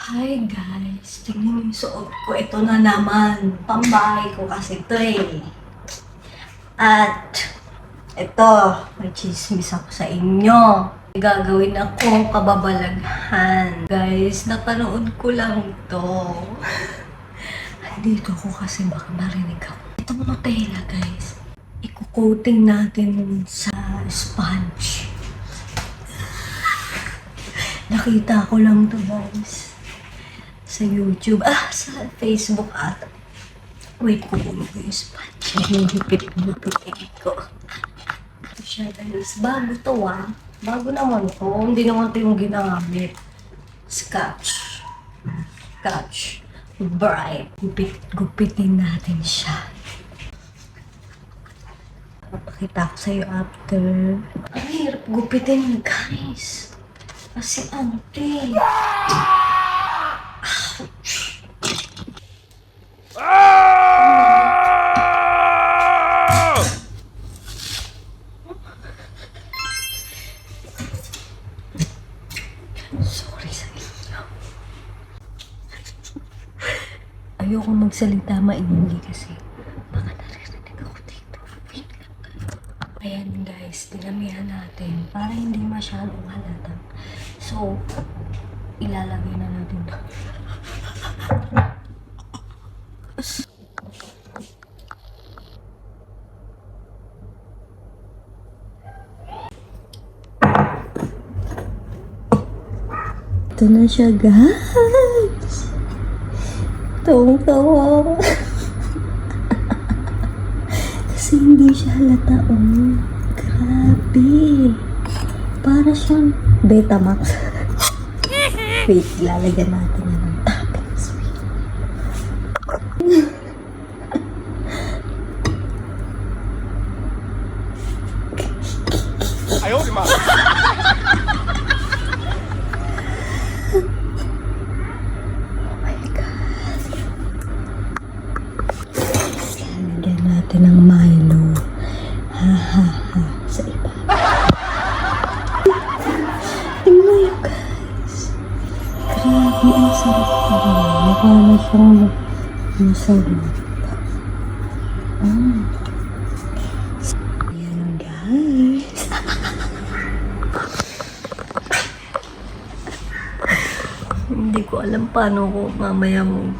Hi guys, tingnan mo yung suot ko. Ito na naman. Pambahay ko kasi ito eh. At ito, may chismis ako sa inyo. Gagawin ako kababalaghan. Guys, napanood ko lang to. Dito ko kasi baka marinig ako. Itong Nutella guys, ikukoating natin sa sponge. Nakita ko lang to guys sa YouTube, ah, sa Facebook ata. Wait ko kung yung sponge. Hihipit-hipit ko. Ito siya guys. Bago to ah. Bago naman to. Hindi naman to yung ginagamit. Scotch. Scotch. Bright. Gupit, gupitin natin siya. Papakita ko sa'yo after. Ang hirap gupitin guys. Kasi ano to magsalita maingay kasi baka naririnig ako dito. Ayan guys, dinamihan natin para hindi masyadong halata. So, ilalagay na natin to. Ito na siya, guys. Tawang-tawa. Kasi hindi siya halata, oh. Grabe. Para siyang Betamax. Wait, lalagyan natin yan ng toppings. Ng Milo. Ha ha ha. Sa iba. Tingnan nyo guys. Grabe ang sarap ko. Mukha na siyang masarap. Mm. Ayan guys. Hindi ko alam paano ko mamaya mo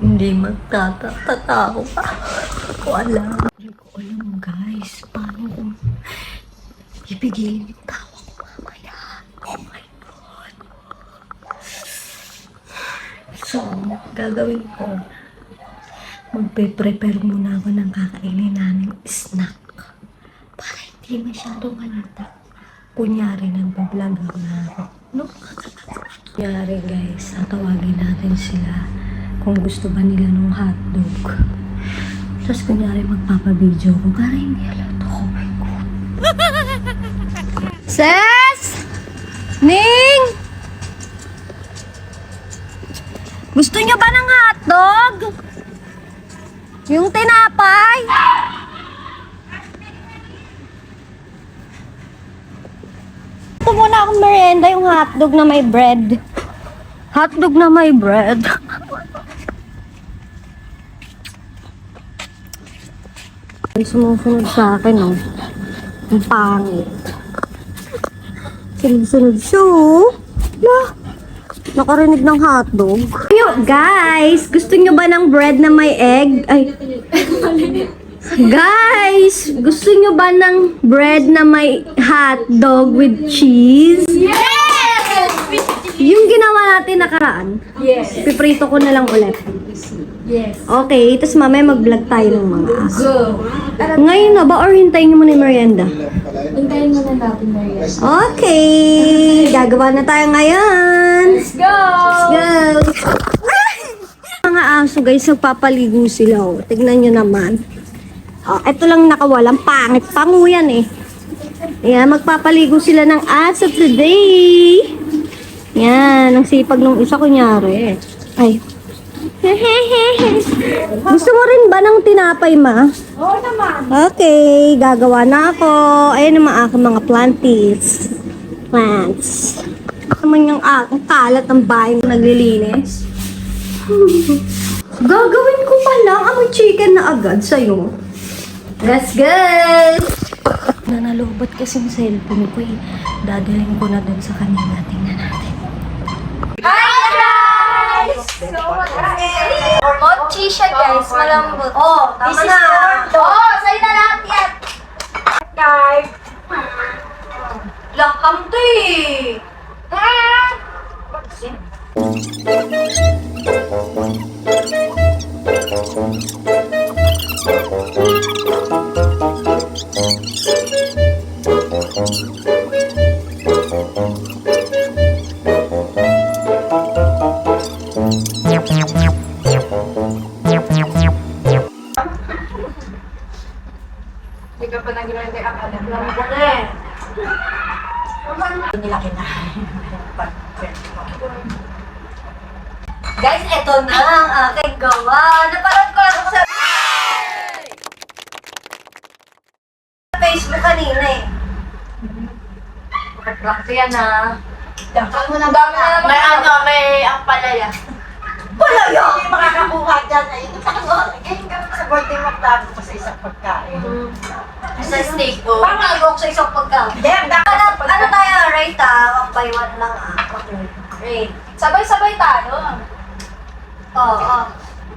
hindi. Hindi ko alam. Hindi ko alam guys. Paano ko ibigay yung tawa ko mamaya. Oh my God. So, gagawin ko. Magpe-prepare muna ako ng kakainin namin snack. Para hindi masyadong halata. Kunyari, nagbablog ako na ako. No? Kunyari guys, tatawagin natin sila kung gusto ba nila ng hotdog. Tapos kunyari magpapabideo ko para hindi halata. Oh my God. Ses! Ning! Gusto nyo ba ng hotdog? Yung tinapay? Ito muna akong merienda, yung hotdog na may bread. Hotdog na may bread. Ang sumusunod sa akin, oh. Ang pangit. Sunod-sunod siya, oh. Lah, nakarinig ng hotdog. Yo, guys, gusto nyo ba ng bread na may egg? Ay. Guys, gusto nyo ba ng bread na may hotdog with cheese? Yes! Yung ginawa natin nakaraan, Yes. piprito ko na lang ulit. Yes. Okay, tapos mamaya mag-vlog tayo ng mga aso. Go. Ngayon na ba or hintayin nyo muna yung merienda? Hintayin muna natin na yan. Okay, gagawa na tayo ngayon. Let's go! Go! Mga aso guys, nagpapaligo sila. Oh. Tignan nyo naman. Oh, ito lang nakawalang pangit. Pangu yan eh. Ayan, magpapaligo sila ng aso today. Yan, ang sipag nung isa kunyari. Ay. Gusto mo rin ba ng tinapay, ma? Oo naman. Okay, gagawa na ako. Ayan mga aking mga planties. Plants. naman yung ah, ang kalat ng bahay mo naglilinis. Gagawin ko pa lang ang chicken na agad sa'yo. Let's go! Nanalubot kasi yung cellphone ko eh. Dadalhin ko na dun sa kanila. Tingnan natin. Hi guys! Mochi siya guys, malambot. Oh, tama na. Oo, sa'yo na lahat yan. Guys. Lakam to eh. Hindi eh. Guys, eto na ang aking gawa. Napanood ko lang sa Facebook kanina eh. Practice yan ah. Dakal mo na dami na naman. May ano, may ang palaya. Wala yan! Hindi makakakuha dyan. Ay, ano, ganyan ka sa birthday pa sa isang pagkain. Sa steak ko. Parang nagawa ko sa isang pagkain. Hindi, ang Ano, sa ano pagkain. tayo, rate ah? One by one lang ah. Rate. Sabay-sabay tayo. Oo, oo.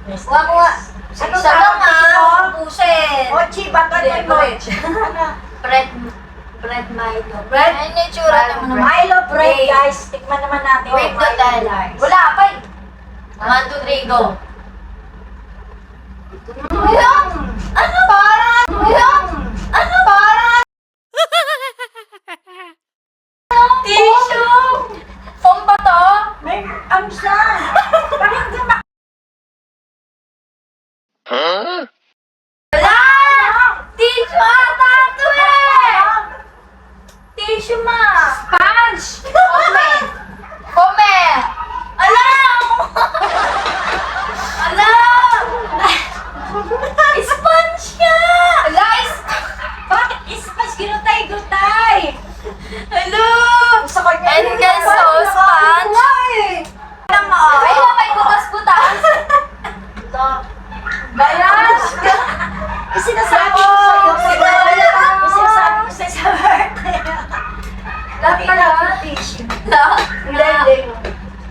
Wag mo. Sa Ano isa ka lang ah? Pusin. O, chiba, ganyan mo. bread. Ano? Bread. Bread Milo. Bread? Ayun yung tsura naman. Milo bread, Okay. guys. Tikman naman natin. Doon Milo, tayo. Wala pa eh. One, two, three, go. Ano? Parang! Ano? Parang Tissue! Foam ba to? May amsa. Bakit hindi ma... Wala! Tissue ata ito eh! Tissue ma! Sponge! Kome! Kome! Alam! Alam! Sponge ka! Ala, is- Bakit ispas ginutay-gutay? Hello! Gusto ko niya. And guys, so, sponge. Ano mo? Ay, na may butas-butas. Balas! Eh, sinasabi ko sa'yo. Oh, Sinasabi wala. ko ko sa'yo sa birthday. Lahat pala. Hindi, hindi.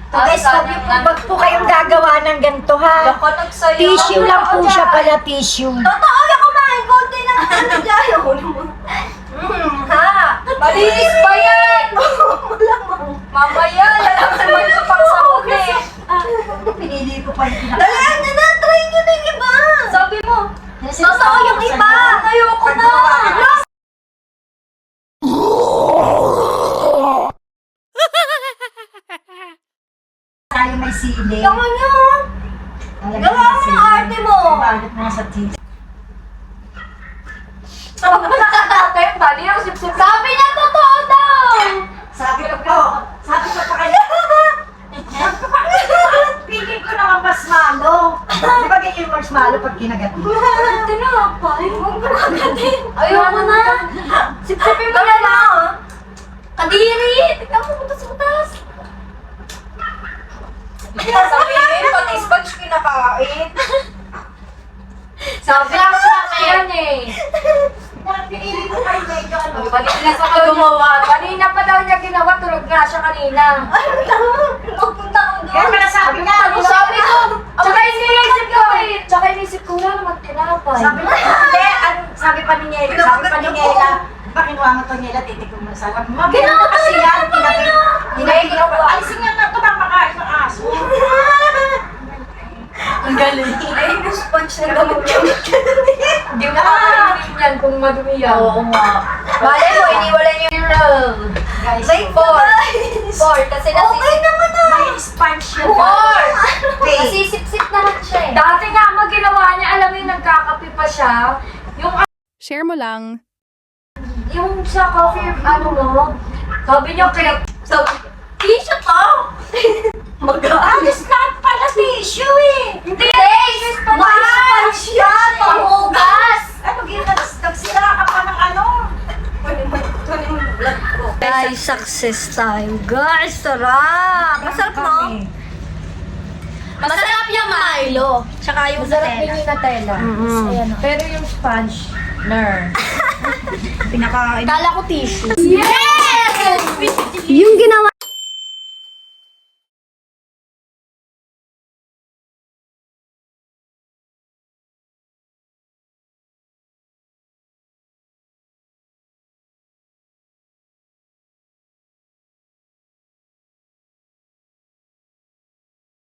Guys, sabi po, wag po kayong gagawa ng ganito ha. Ako. Tissue lang po siya pala, tissue. Totoo yung kumain. Konti lang ang ano dyan. Hmm, ha? Malinis ba yan? Mamaya, lalaki mo yung pangsabog eh. Pinili ko pa yung Dalihan nyo na. Try nyo na yung iba. Sabi mo, Totoo yung iba. ayoko na. Tayo may sili. Nyo. Lalagyan Gawa ng mo ang arte mo. Balot mo sa. Tayo, tali yung sip-sip. Sabi niya, totoo daw. Sabi ko po, sabi ko pa kayo. Sabi Pili ko naman marshmallow. Di ba ganyan yung marshmallow pag kinagat mo? Tinapay. Huwag mo kagatin. Ayoko na. Sip-sipin mo na lang. Kadiri! Tignan mo, butas-butas. Sabihin, pati sponge kinakain. Sabi lang lang yan eh. Pinili ko kayo medyo ano. Kanina sa ka gumawa. Kanina pa daw niya ginawa, tulog nga siya kanina. Tama? Magpunta ko Kaya doon. pala sabi nga, Sabi ko, tsaka iniisip ko eh. Tsaka iniisip ko, wala naman tinapay. Sabi ko, hindi, sabi pa ni Nela, sabi pa ni Nela, ba kinuha mo to Nela, titikong mo sa sabi Ginawa ginawa kasi niya, yan, ginawa niya. tinapin, tinapin, alisin nga na ito, mamakain ng aso. Ang galing. Ay, yung sponge na gamot Hindi mo nakakarinig yan kung madumi yan. Oo nga. Malay mo, iniwalan niyo yung roll. Guys, May Four. Four, kasi Okay nasisip. naman ah. may sponge yan. Four! Nasisip-sip naman siya eh. Dati nga, ang ginawa niya, alam mo yung nagkakape pa siya. Yung Share mo lang. yung sa coffee, ano mo, sabi niya, kaya, sabi, tissue to! alis lahat pala tissue eh. Hindi! Tissue pa May sponge yan. Panghugas! Ano, ginawa, nagsira ka pa ng ano. Guys, success tayo. Guys, sarap! Masarap, no? Masarap yung Milo. Tsaka yung Masarap din yung Nutella. Mm-mm. Ayan, oh. Pero yung sponge, ner. Pinaka... Kala ko tissue. Ginawa